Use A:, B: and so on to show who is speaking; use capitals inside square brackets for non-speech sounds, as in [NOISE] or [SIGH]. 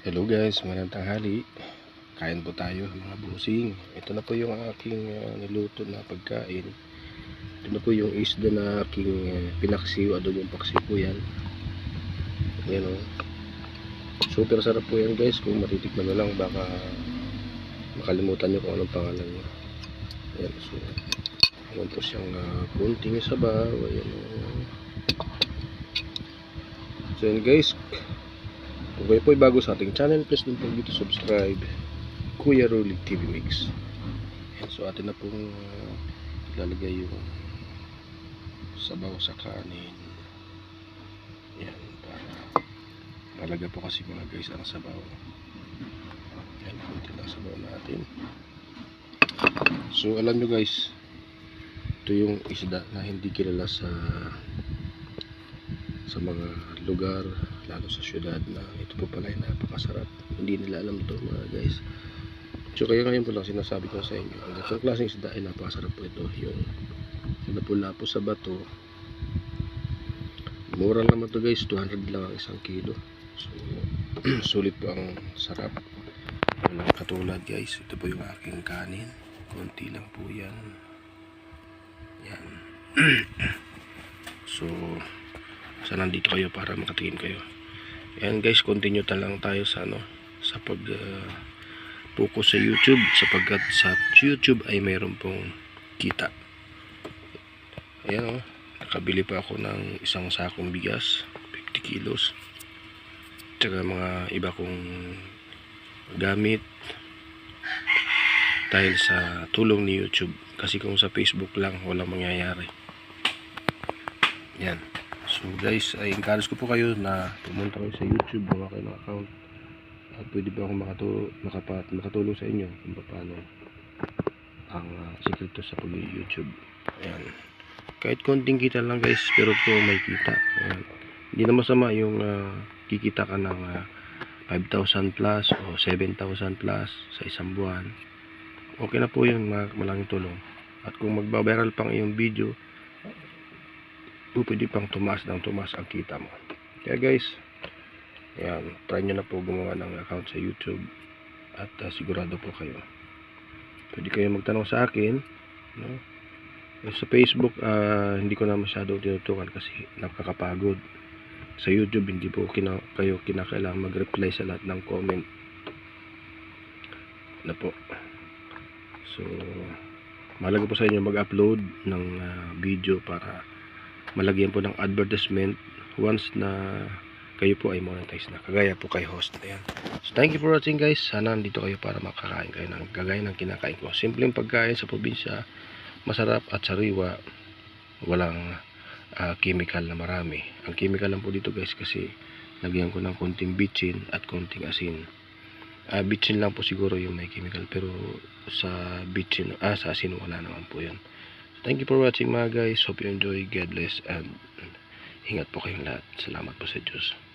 A: Hello guys, magandang tanghali. Kain po tayo mga busing. Ito na po yung aking ah, niluto na pagkain. Ito na po yung isda na aking uh, pinaksiw. Adobong paksiw po yan. Yan o. Super sarap po yan guys. Kung matitikman nyo lang baka makalimutan nyo kung anong pangalan nyo. Ayan so. Ayan po siyang uh, kunting sabaw. Ayan o. So yan guys, kung kayo po ay bago sa ating channel, please don't forget to subscribe. Kuya Rolly TV Mix. So atin na pong uh, ilalagay yung sabaw sa kanin. Yan, para talaga po kasi mga guys ang sabaw. Yan, kunti lang sabaw natin. So alam nyo guys, ito yung isda na hindi kilala sa sa mga lugar lalo sa syudad na ito po pala ay napakasarap. Hindi nila alam to mga guys. So kaya ngayon po lang sinasabi ko sa inyo ang ganitong klaseng isda ay napakasarap po ito. Yung lapu-lapo sa bato mura naman to guys. 200 lang ang isang kilo. So [CLEARS THROAT] sulit po ang sarap. Walang katulad guys. Ito po yung aking kanin. Konti lang po yan. Yan. [CLEARS THROAT] So sa nandito kayo para makatingin kayo Ayan guys, continue ta lang tayo sa ano, sa pag uh, focus sa YouTube sapagkat sa YouTube ay mayroon pong kita. Ayan oh, nakabili pa ako ng isang sakong bigas, 50 kilos. Tsaka mga iba kong gamit dahil sa tulong ni YouTube. Kasi kung sa Facebook lang, walang mangyayari. Yan. So guys, ay encourage ko po kayo na pumunta kayo sa YouTube, gawa kayo ng account. At pwede ba akong makatulong, makapat, makatulong sa inyo kung paano ang uh, sikreto sa pag-YouTube. Ayan. Kahit konting kita lang guys, pero po may kita. Ayan. Hindi na masama yung uh, kikita ka ng uh, 5,000 plus o 7,000 plus sa isang buwan. Okay na po mga malaking tulong. At kung magbabiral pang iyong video, po pwede pang tumaas ng tumaas ang kita mo. Kaya guys, yan, try nyo na po gumawa ng account sa YouTube at uh, sigurado po kayo. Pwede kayo magtanong sa akin, no? Sa Facebook, ah, hindi ko na masyado tinutukan kasi nakakapagod. Sa YouTube, hindi po kina kayo kinakailangan mag-reply sa lahat ng comment. Na po. So, mahalaga po sa inyo mag-upload ng ah, video para malagyan po ng advertisement once na kayo po ay monetize na kagaya po kay host. Ayan. So thank you for watching guys. Sana nandito kayo para makakain kayo ng kagaya ng kinakain ko. Simpleng pagkain sa probinsya masarap at sariwa walang ah, chemical na marami. Ang chemical lang po dito guys kasi lagyan ko ng konting bitchin at konting asin. Ah bitchin lang po siguro yung may chemical pero sa bitchin ah sa asin wala naman po yun Thank you for watching mga guys. Hope you enjoy. God bless and ingat po kayong lahat. Salamat po sa Diyos.